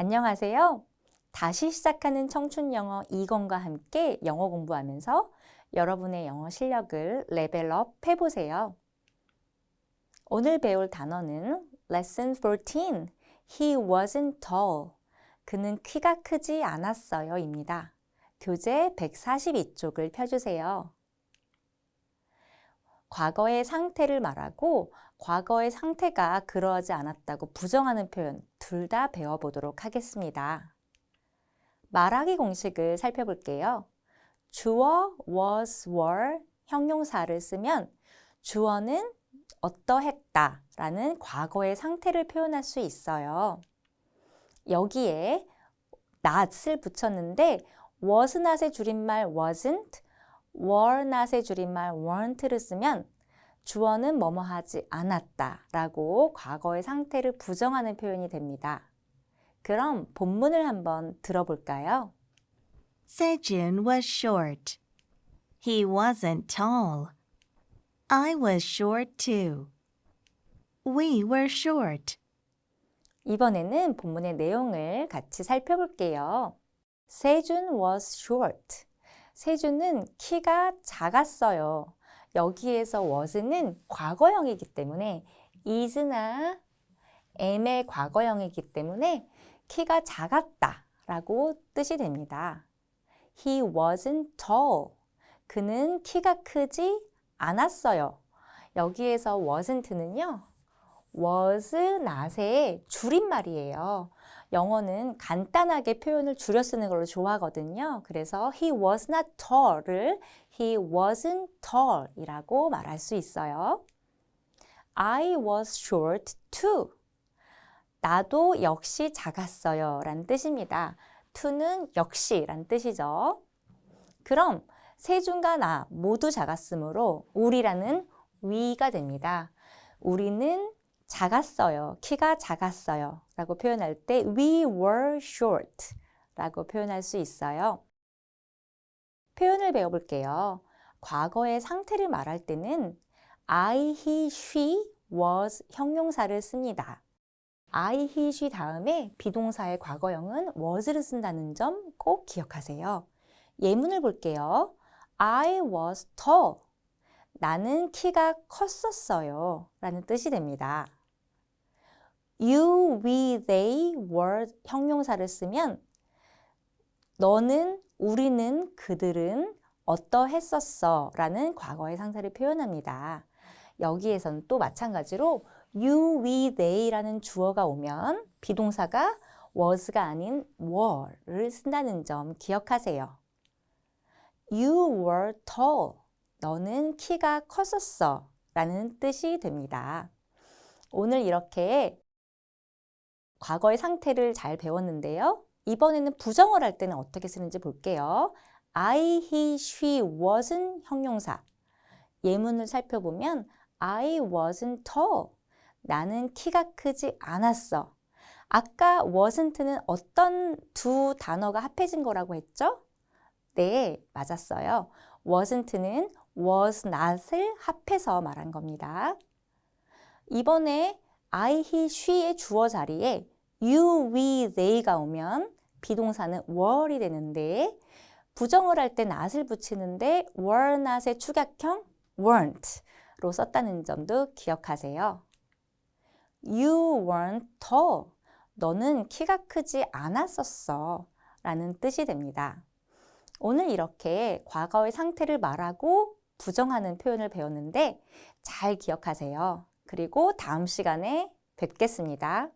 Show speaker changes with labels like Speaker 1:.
Speaker 1: 안녕하세요. 다시 시작하는 청춘 영어 이건과 함께 영어 공부하면서 여러분의 영어 실력을 레벨업 해보세요. 오늘 배울 단어는 Lesson 14. He wasn't tall. 그는 키가 크지 않았어요. 입니다. 교재 142쪽을 펴주세요. 과거의 상태를 말하고 과거의 상태가 그러하지 않았다고 부정하는 표현 둘 다 배워보도록 하겠습니다. 말하기 공식을 살펴볼게요. 주어, was, were, 형용사를 쓰면 주어는 어떠했다 라는 과거의 상태를 표현할 수 있어요. 여기에 not을 붙였는데 was not의 줄임말 wasn't, were not의 줄임말 weren't를 쓰면 주어는 뭐뭐 하지 않았다 라고 과거의 상태를 부정하는 표현이 됩니다. 그럼 본문을 한번 들어볼까요?
Speaker 2: Sejun was short. He wasn't tall. I was short too. We were short.
Speaker 1: 이번에는 본문의 내용을 같이 살펴볼게요. 세준 was short. 세준은 키가 작았어요. 여기에서 was는 과거형이기 때문에 is나 am의 과거형이기 때문에 키가 작았다 라고 뜻이 됩니다. He wasn't tall. 그는 키가 크지 않았어요. 여기에서 wasn't는요. was not의 줄임말이에요. 영어는 간단하게 표현을 줄여 쓰는 걸로 좋아하거든요. 그래서 he was not tall을 he wasn't tall 이라고 말할 수 있어요. I was short too. 나도 역시 작았어요 라는 뜻입니다. to는 역시 라는 뜻이죠. 그럼 세준과 나 모두 작았으므로 우리라는 we가 됩니다. 우리는 작았어요. 키가 작았어요. 라고 표현할 때 we were short 라고 표현할 수 있어요. 표현을 배워볼게요. 과거의 상태를 말할 때는 I, he, she, was 형용사를 씁니다. I, he, she 다음에 비동사의 과거형은 was를 쓴다는 점 꼭 기억하세요. 예문을 볼게요. I was tall. 나는 키가 컸었어요. 라는 뜻이 됩니다. You, we, they, were 형용사를 쓰면 너는, 우리는, 그들은 어떠했었어 라는 과거의 상태를 표현합니다. 여기에선 또 마찬가지로 you, we, they라는 주어가 오면 비동사가 was가 아닌 were를 쓴다는 점 기억하세요. You were tall. 너는 키가 컸었어. 라는 뜻이 됩니다. 오늘 이렇게 과거의 상태를 잘 배웠는데요. 이번에는 부정을 할 때는 어떻게 쓰는지 볼게요. I, he, she, wasn't 형용사. 예문을 살펴보면 I wasn't tall. 나는 키가 크지 않았어. 아까 wasn't는 어떤 두 단어가 합해진 거라고 했죠? 네, 맞았어요. wasn't는 was not을 합해서 말한 겁니다. 이번에 I, he, she의 주어 자리에 you, we, they가 오면 비동사는 were이 되는데 부정을 할 때 not을 붙이는데 were not의 축약형 weren't로 썼다는 점도 기억하세요. You weren't tall. 너는 키가 크지 않았었어. 라는 뜻이 됩니다. 오늘 이렇게 과거의 상태를 말하고 부정하는 표현을 배웠는데 잘 기억하세요. 그리고 다음 시간에 뵙겠습니다.